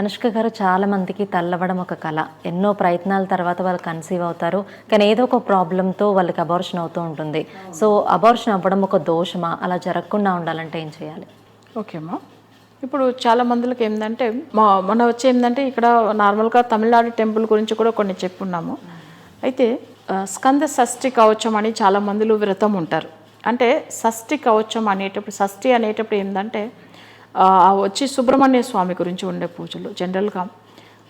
అనుష్క గారు చాలామందికి తల్లవడం ఒక కళ ఎన్నో ప్రయత్నాల తర్వాత వాళ్ళు కన్సీవ్ అవుతారు. కానీ ఏదో ఒక ప్రాబ్లంతో వాళ్ళకి అబార్షన్ అవుతూ ఉంటుంది. సో అబార్షన్ అవ్వడం ఒక దోషమా? అలా జరగకుండా ఉండాలంటే ఏం చేయాలి? ఓకే అమ్మా. ఇప్పుడు చాలా మందికి ఏంటంటే మా మన వచ్చి ఏంటంటే ఇక్కడ నార్మల్గా తమిళనాడు టెంపుల్ గురించి కూడా కొన్ని చెప్పున్నాము. అయితే స్కంద షష్ఠి కవచం అని చాలా మందిలో వ్రతం ఉంటారు. అంటే షష్ఠి కవచం అనేటప్పుడు షష్ఠి అనేటప్పుడు ఏంటంటే వచ్చి సుబ్రహ్మణ్య స్వామి గురించి ఉండే పూజలు జనరల్గా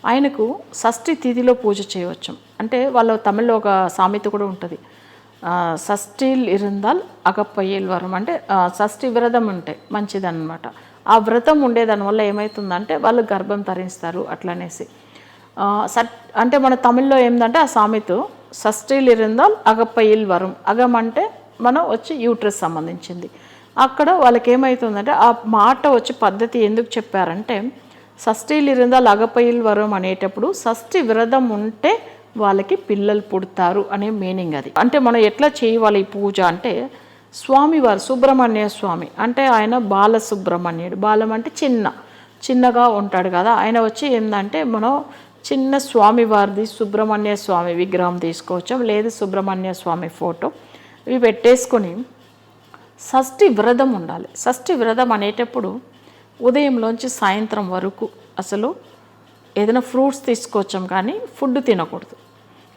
ఆయనకు షష్ఠి తిథిలో పూజ చేయవచ్చు. అంటే వాళ్ళ తమిళ్ళో ఒక సామెత కూడా ఉంటుంది. షష్ఠీల్ ఇరుందాల్ అగప్పయ్యేల్ వరం అంటే షష్ఠి వ్రతం ఉంటాయి మంచిదన్నమాట. ఆ వ్రతం ఉండేదాని వల్ల ఏమవుతుందంటే వాళ్ళు గర్భం తరిస్తారు అట్లనేసి. సట్ అంటే మన తమిళ్ళో ఏంటంటే ఆ సామెత షష్ఠీలు ఇరుందాల్ అగప్పయ్యేల్ వరం అగం అంటే మనం వచ్చి యూట్రస్ సంబంధించింది. అక్కడ వాళ్ళకి ఏమవుతుందంటే ఆ మాట వచ్చే పద్ధతి ఎందుకు చెప్పారంటే షష్ఠీలు ఇరిందాలు అగపైలు వరం అనేటప్పుడు షష్ఠి వ్రతం ఉంటే వాళ్ళకి పిల్లలు పుడతారు అనే మీనింగ్ అది. అంటే మనం ఎట్లా చేయాలి ఈ పూజ అంటే స్వామివారు సుబ్రహ్మణ్య స్వామి అంటే ఆయన బాల సుబ్రహ్మణ్యుడు బాలం అంటే చిన్న చిన్నగా ఉంటాడు కదా. ఆయన వచ్చి ఏంటంటే మనం చిన్న స్వామివారిది సుబ్రహ్మణ్య స్వామి విగ్రహం తీసుకోవచ్చు లేదు సుబ్రహ్మణ్య స్వామి ఫోటో ఇవి పెట్టేసుకొని షష్ఠి వ్రతం ఉండాలి. షష్ఠి వ్రతం అనేటప్పుడు ఉదయంలోంచి సాయంత్రం వరకు అసలు ఏదైనా ఫ్రూట్స్ తీసుకొచ్చాం కానీ ఫుడ్ తినకూడదు.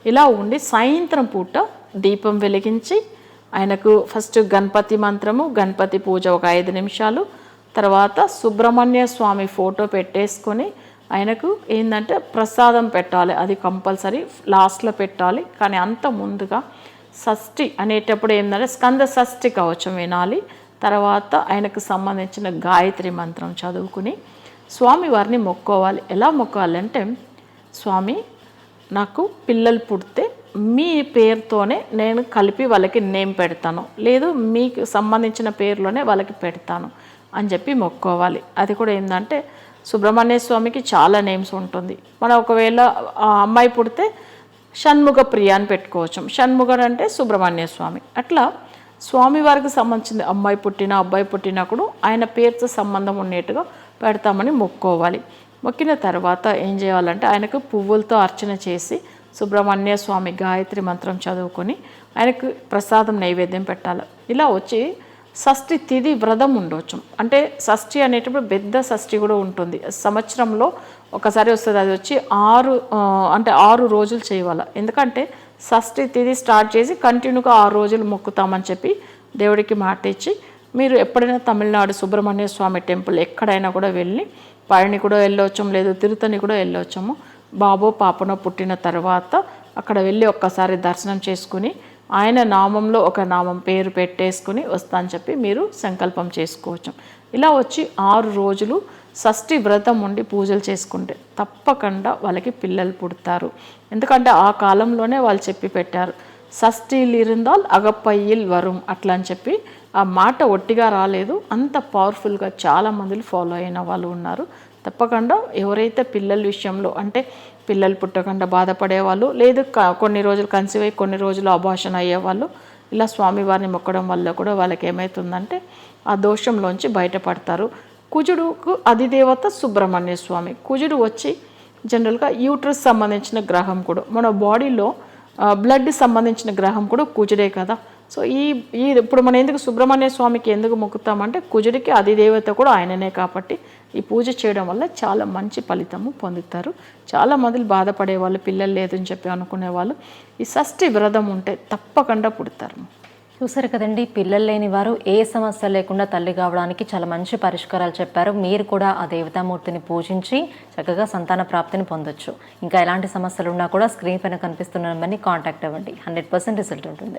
ఇలా ఉండి సాయంత్రం పూట దీపం వెలిగించి ఆయనకు ఫస్ట్ గణపతి మంత్రము గణపతి పూజ ఒక ఐదు నిమిషాలు తర్వాత సుబ్రహ్మణ్య స్వామి ఫోటో పెట్టేసుకొని ఆయనకు ఏంటంటే ప్రసాదం పెట్టాలి. అది కంపల్సరీ లాస్ట్లో పెట్టాలి. కానీ అంత ముందుగా షష్ఠి అనేటప్పుడు ఏంటంటే స్కంద షష్ఠి కవచం వినాలి. తర్వాత ఆయనకు సంబంధించిన గాయత్రి మంత్రం చదువుకుని స్వామి వారిని మొక్కోవాలి. ఎలా మొక్కాలి అంటే స్వామి నాకు పిల్లలు పుడితే మీ పేరుతోనే నేను కలిపి వాళ్ళకి నేమ్ పెడతాను. లేదు మీకు సంబంధించిన పేరులోనే వాళ్ళకి పెడతాను అని చెప్పి మొక్కోవాలి. అది కూడా ఏంటంటే సుబ్రహ్మణ్య స్వామికి చాలా నేమ్స్ ఉంటుంది. మనం ఒకవేళ అమ్మాయి పుడితే షణ్ముఖ ప్రియ అని పెట్టుకోవచ్చు. షణ్ముఖుడు అంటే సుబ్రహ్మణ్య స్వామి. అట్లా స్వామివారికి సంబంధించింది అమ్మాయి పుట్టిన అబ్బాయి పుట్టినప్పుడు ఆయన పేరుతో సంబంధం ఉండేట్టుగా పెడతామని మొక్కోవాలి. మొక్కిన తర్వాత ఏం చేయాలంటే ఆయనకు పువ్వులతో అర్చన చేసి సుబ్రహ్మణ్య స్వామి గాయత్రి మంత్రం చదువుకొని ఆయనకు ప్రసాదం నైవేద్యం పెట్టాలి. ఇలా వచ్చి షష్ఠి తిథి వ్రతం ఉండవచ్చు అంటే షష్ఠి అనేటప్పుడు పెద్ద షష్ఠి కూడా ఉంటుంది. సంవత్సరంలో ఒకసారి వస్తుంది అది వచ్చి ఆరు అంటే ఆరు రోజులు చేయాలి ఎందుకంటే షష్ఠి తిథి స్టార్ట్ చేసి కంటిన్యూగా ఆరు రోజులు మొక్కుతామని చెప్పి దేవుడికి మాట ఇచ్చి మీరు ఎప్పుడైనా తమిళనాడు సుబ్రహ్మణ్య స్వామి టెంపుల్ ఎక్కడైనా కూడా వెళ్ళి పళని కూడా వెళ్ళవచ్చు లేదు తిరుతని కూడా వెళ్ళవచ్చాము బాబో పాపనో పుట్టిన తర్వాత అక్కడ వెళ్ళి ఒక్కసారి దర్శనం చేసుకుని ఆయన నామంలో ఒక నామం పేరు పెట్టేసుకుని వస్తా అని చెప్పి మీరు సంకల్పం చేసుకోవచ్చు. ఇలా వచ్చి ఆరు రోజులు షష్ఠి వ్రతం ఉండి పూజలు చేసుకుంటే తప్పకుండా వాళ్ళకి పిల్లలు పుడతారు. ఎందుకంటే ఆ కాలంలోనే వాళ్ళు చెప్పి పెట్టారు షష్ఠీలు ఇరుందాల్ అగప్పయ్యిల్ వరుం అట్లా అని చెప్పి ఆ మాట ఒట్టిగా రాలేదు. అంత పవర్ఫుల్గా చాలా మందిలు ఫాలో అయిన వాళ్ళు ఉన్నారు. తప్పకుండా ఎవరైతే పిల్లల విషయంలో అంటే పిల్లలు పుట్టకుండా బాధపడేవాళ్ళు లేదు కొన్ని రోజులు కన్సీవ్ అయ్యి కొన్ని రోజులు అభాషణ అయ్యేవాళ్ళు. ఇలా స్వామివారిని మొక్కడం వల్ల కూడా వాళ్ళకి ఏమవుతుందంటే ఆ దోషంలోంచి బయటపడతారు. కుజుడుకు అధిదేవత సుబ్రహ్మణ్య స్వామి. కుజుడు వచ్చి జనరల్గా యూట్రస్ సంబంధించిన గ్రహం కూడా మన బాడీలో బ్లడ్ సంబంధించిన గ్రహం కూడా కుజుడే కదా. సో ఈ ఈ ఇప్పుడు మనం ఎందుకు సుబ్రహ్మణ్య స్వామికి ఎందుకు మొక్కుతామంటే కుజుడికి అధిదేవత కూడా ఆయననే కాబట్టి ఈ పూజ చేయడం వల్ల చాలా మంచి ఫలితము పొందుతారు. చాలా మంది బాధపడే వాళ్ళు పిల్లలు లేదని చెప్పి అనుకునే వాళ్ళు ఈ షష్ఠి వ్రతం ఉంటే తప్పకుండా పుడతారు. చూసారు కదండి పిల్లలు లేని వారు ఏ సమస్య లేకుండా తల్లి కావడానికి చాలా మంచి పరిష్కారాలు చెప్పారు. మీరు కూడా ఆ దేవతామూర్తిని పూజించి చక్కగా సంతాన ప్రాప్తిని పొందొచ్చు. ఇంకా ఎలాంటి సమస్యలు ఉన్నా కూడా స్క్రీన్ పైన కనిపిస్తున్న నెంబర్ని కాంటాక్ట్ అవ్వండి. హండ్రెడ్ పర్సెంట్ రిజల్ట్ ఉంటుంది.